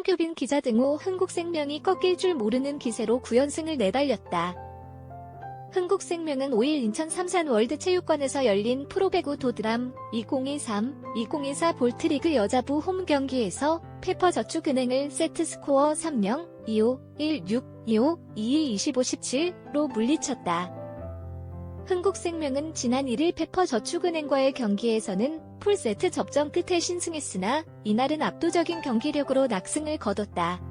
홍규빈 기자 등호 흥국생명이 꺾일 줄 모르는 기세로 9연승을 내달렸다. 흥국생명은 5일 인천 삼산 월드체육관에서 열린 프로배구 도드람 2023-2024 볼트리그 여자부 홈 경기에서 페퍼저축은행을 세트스코어 3-0, 2-5, 1-6, 2-5, 2-1, 25-17로 물리쳤다. 흥국생명은 지난 1일 페퍼저축은행과의 경기에서는 풀세트 접전 끝에 신승했으나 이날은 압도적인 경기력으로 낙승을 거뒀다.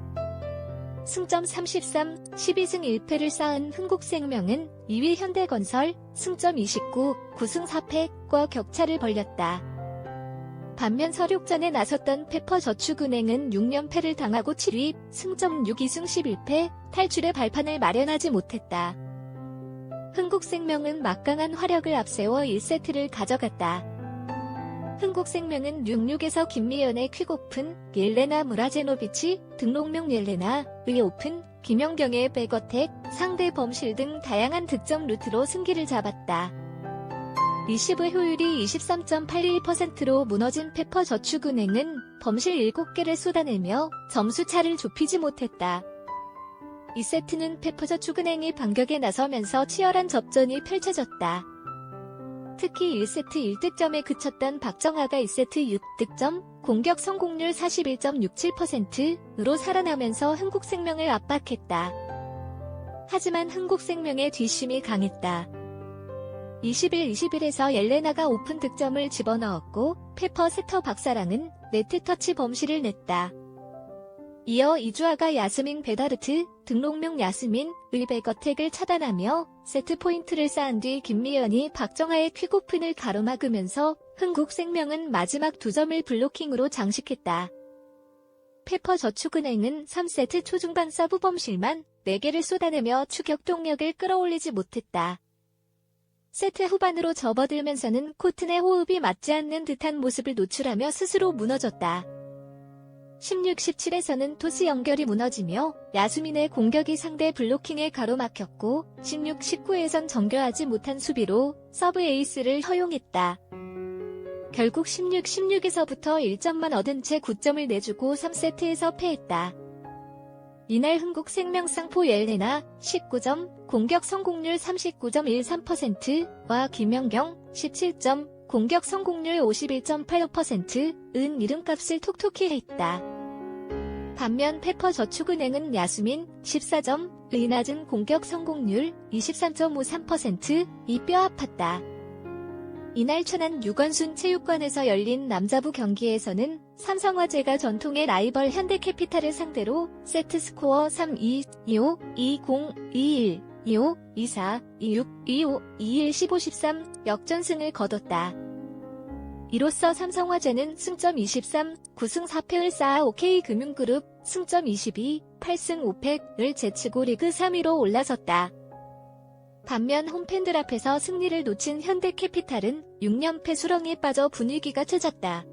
승점 33, 12승 1패를 쌓은 흥국생명은 2위 현대건설, 승점 29, 9승 4패과 격차를 벌렸다. 반면 서륙전에 나섰던 페퍼저축은행은 6연패를 당하고 7위, 승점 6, 2승 11패, 탈출의 발판을 마련하지 못했다. 흥국생명은 막강한 화력을 앞세워 1세트를 가져갔다. 흥국생명은 66에서 김미연의 퀵오픈, 옐레나 무라제노비치, 등록명 옐레나 의 오픈, 김영경의 백어택, 상대 범실 등 다양한 득점 루트로 승기를 잡았다. 리시브 효율이 23.81%로 무너진 페퍼저축은행은 범실 7개를 쏟아내며 점수 차를 좁히지 못했다. 2세트는 페퍼저축은행이 반격에 나서면서 치열한 접전이 펼쳐졌다. 특히 1세트 1득점에 그쳤던 박정아가 2세트 6득점, 공격 성공률 41.67%로 살아나면서 흥국생명을 압박했다. 하지만 흥국생명의 뒷심이 강했다. 21-21에서 옐레나가 오픈 득점을 집어넣었고 페퍼 세터 박사랑은 네트 터치 범실을 냈다. 이어 이주아가 야스민 베다르트, 등록명 야스민, 의백어택을 차단하며 세트 포인트를 쌓은 뒤 김미연이 박정아의 퀵오픈을 가로막으면서 흥국생명은 마지막 두 점을 블로킹으로 장식했다. 페퍼저축은행은 3세트 초중반 서브 범실만 4개를 쏟아내며 추격 동력을 끌어올리지 못했다. 세트 후반으로 접어들면서는 내 호흡이 맞지 않는 듯한 모습을 노출하며 스스로 무너졌다. 16-17에서는 토스 연결이 무너지며 야수민의 공격이 상대 블로킹에 가로막혔고 16-19에선 정교하지 못한 수비로 서브 에이스를 허용했다. 결국 16-16에서부터 1점만 얻은 채 9점을 내주고 3세트에서 패했다. 이날 흥국 생명상포 옐레나 19점, 공격 성공률 39.13%와 김영경 17점, 공격 성공률 51.85%은 이름값을 톡톡히 했다. 반면 페퍼 저축은행은 야수민 14점 의 낮은 공격 성공률 23.53%이 뼈아팠다. 이날 천안 유건순 체육관에서 열린 남자부 경기에서는 삼성화재가 전통의 라이벌 현대캐피탈을 상대로 세트 스코어 3-2, 2-5, 2-0, 2-1, 2-5, 2-4, 2-6, 2-5, 2-1, 15-13 역전승을 거뒀다. 이로써 삼성화재는 승점 23, 9승 4패를 쌓아 OK금융그룹 승점 22, 8승 5패를 제치고 리그 3위로 올라섰다. 반면 홈팬들 앞에서 승리를 놓친 현대캐피탈은 6연패 수렁에 빠져 분위기가 처졌다.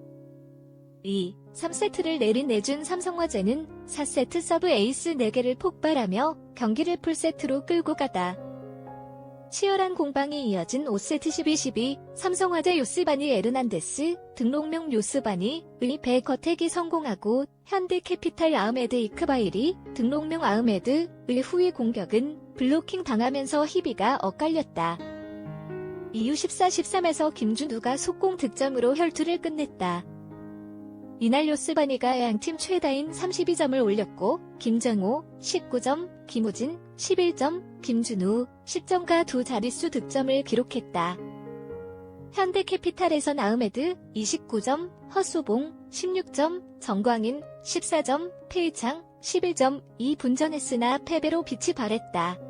2. 3세트를 내리내준 삼성화재는 4세트 서브 에이스 4개를 폭발하며 경기를 풀세트로 끌고 가다. 치열한 공방이 이어진 5세트 12-12 삼성화재 요스바니 에르난데스 등록명 요스바니의 배거택이 성공하고 현대캐피탈 아흐메드 이크바일이 등록명 아흐메드의 후위 공격은 블로킹 당하면서 희비가 엇갈렸다. 이후 14-13에서 김준우가 속공 득점으로 혈투를 끝냈다. 이날 요스바니가 양팀 최다인 32점을 올렸고 김정호 19점, 김우진 11점, 김준우 10점과 두 자릿수 득점을 기록했다. 현대캐피탈에선 아흐메드 29점, 허수봉 16점, 정광인 14점, 페이창 11점, 이 분전했으나 패배로 빛이 발했다.